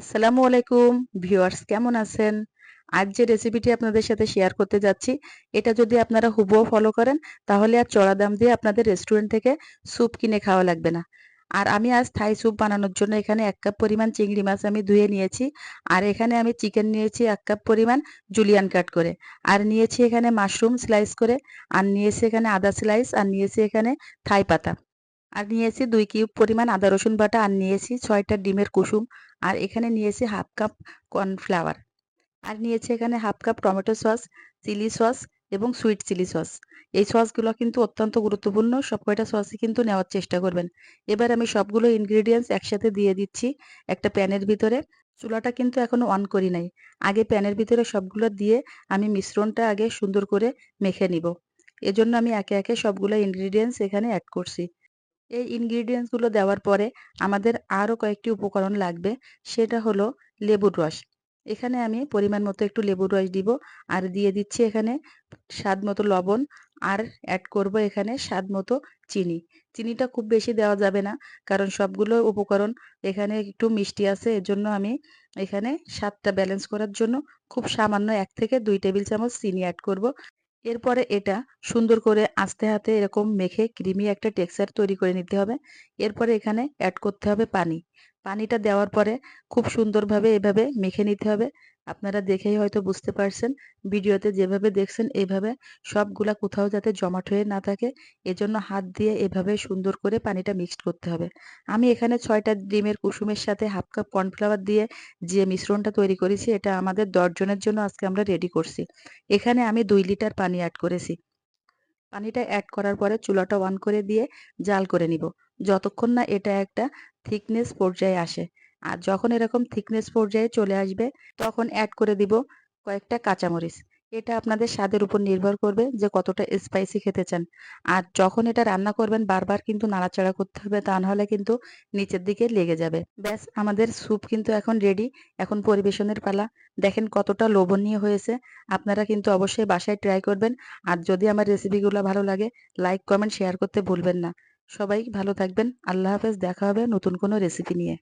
আসসালামু আলাইকুম। ভিউয়ার্স, কেমন আছেন? আজ যে রেসিপিটি আপনাদের সাথে শেয়ার করতে যাচ্ছি, এটা যদি আপনারা হুবহু ফলো করেন, তাহলে আর চড়া দাম দিয়ে আপনাদের রেস্টুরেন্ট থেকে স্যুপ কিনে খাওয়া লাগবে না। আর আমি আজ থাই স্যুপ বানানোর জন্য এখানে এক কাপ পরিমাণ চিংড়ি মাছ আমি ধুয়ে নিয়েছি, আর এখানে আমি চিকেন নিয়েছি এক কাপ পরিমাণ জুলিয়ান কাট করে, আর নিয়েছি এখানে মাশরুম স্লাইস করে, আর নিয়েছি এখানে আদা স্লাইস আর নিয়েছি এখানে থাই পাতা। আর নিয়েছি দুই কিউব পরিমাণ আদা, রসুন বাটা আর নিয়েছি ছয়টা ডিমের কুসুম। আর এখানে নিয়েছি হাফ কাপ কর্নফ্লাওয়ার। আর নিয়েছি এখানে half cup tomato sauce, chilli sauce এবং সুইট চিলি সস। এই সসগুলো কিন্তু অত্যন্ত গুরুত্বপূর্ণ। সব কয়টা সসই কিন্তু নেওয়ার চেষ্টা করবেন। এবার আমি সবগুলো ইনগ্রিডিয়েন্টস একসাথে দিয়ে দিচ্ছি একটা প্যানের ভিতরে। চুলাটা কিন্তু এখনও অন করি নাই। আগে প্যানের ভিতরে সবগুলো দিয়ে আমি মিশ্রণটা আগে সুন্দর করে মেখে নিব। এজন্য আমি একে একে সবগুলো ইনগ্রিডিয়েন্টস এখানে অ্যাড করছি। এই ইনগ্রিডিয়েন্টসগুলো দেওয়ার পরে আমাদের আরও কয়েকটি উপকরণ লাগবে। সেটা হলো লেবুর রস। এখানে আমি পরিমাণ মতো একটু লেবুর রস দিব। আর দিয়ে দিচ্ছি এখানে স্বাদ মতো লবণ। আর অ্যাড করব এখানে স্বাদ মতো চিনি। চিনিটা খুব বেশি দেওয়া যাবে না, কারণ সবগুলো উপকরণ এখানে একটু মিষ্টি আছে। এর জন্য আমি এখানে স্বাদটা ব্যালেন্স করার জন্য খুব সামান্য এক থেকে দুই টেবিল চামচ চিনি অ্যাড করব। এরপরে এটা সুন্দর করে আস্তে হাতে এরকম মেখে, ক্রিমি একটা টেক্সচার তৈরি করে নিতে হবে। এরপরে এখানে অ্যাড করতে হবে পানি। পানিটা দেওয়ার পরে খুব সুন্দরভাবে এভাবে মেখে নিতে হবে। আপনারা দেখেই হয়তো বুঝতে পারছেন, ভিডিওতে যেভাবে দেখছেন এভাবে সবগুলা কোথাও যাতে জমাট হয়ে না থাকে, এজন্য হাত দিয়ে এভাবে সুন্দর করে পানিটা মিক্সড করতে হবে। আমি এখানে ছয়টা ডিমের কুসুমের সাথে হাফ কাপ কর্নফ্লাওয়ার দিয়ে যে মিশ্রণটা তৈরি করেছি, এটা আমাদের দশজনের জন্য আজকে আমরা রেডি করছি। এখানে আমি দুই লিটার পানি অ্যাড করেছি। পানিটা অ্যাড করার পরে চুলাটা অন করে দিয়ে জাল করে নিব। যতক্ষণ না এটা একটা থিকনেস পর্যায়ে আসে। আর যখন এরকম থিকনেস পর্যায়ে চলে আসবে, তখন অ্যাড করে দিব কয়েকটা কাঁচামরিচ। এটা আপনাদের স্বাদের উপর নির্ভর করবে যে কতটা স্পাইসি খেতে চান। আর যখন এটা রান্না করবেন, বারবার কিন্তু নাড়াচাড়া করতে হবে, তা নাহলে কিন্তু নিচের দিকে লেগে যাবে। ব্যাস, আমাদের স্যুপ কিন্তু এখন রেডি এখন পরিবেশনের পালা। দেখেন কতটা লোভনীয় হয়েছে। আপনারা কিন্তু অবশ্যই বাসায় ট্রাই করবেন। আর যদি আমার রেসিপিগুলো ভালো লাগে লাইক কমেন্ট শেয়ার করতে ভুলবেন না। সবাই ভালো থাকবেন। আল্লাহ হাফেজ দেখা হবে নতুন কোনো রেসিপি নিয়ে।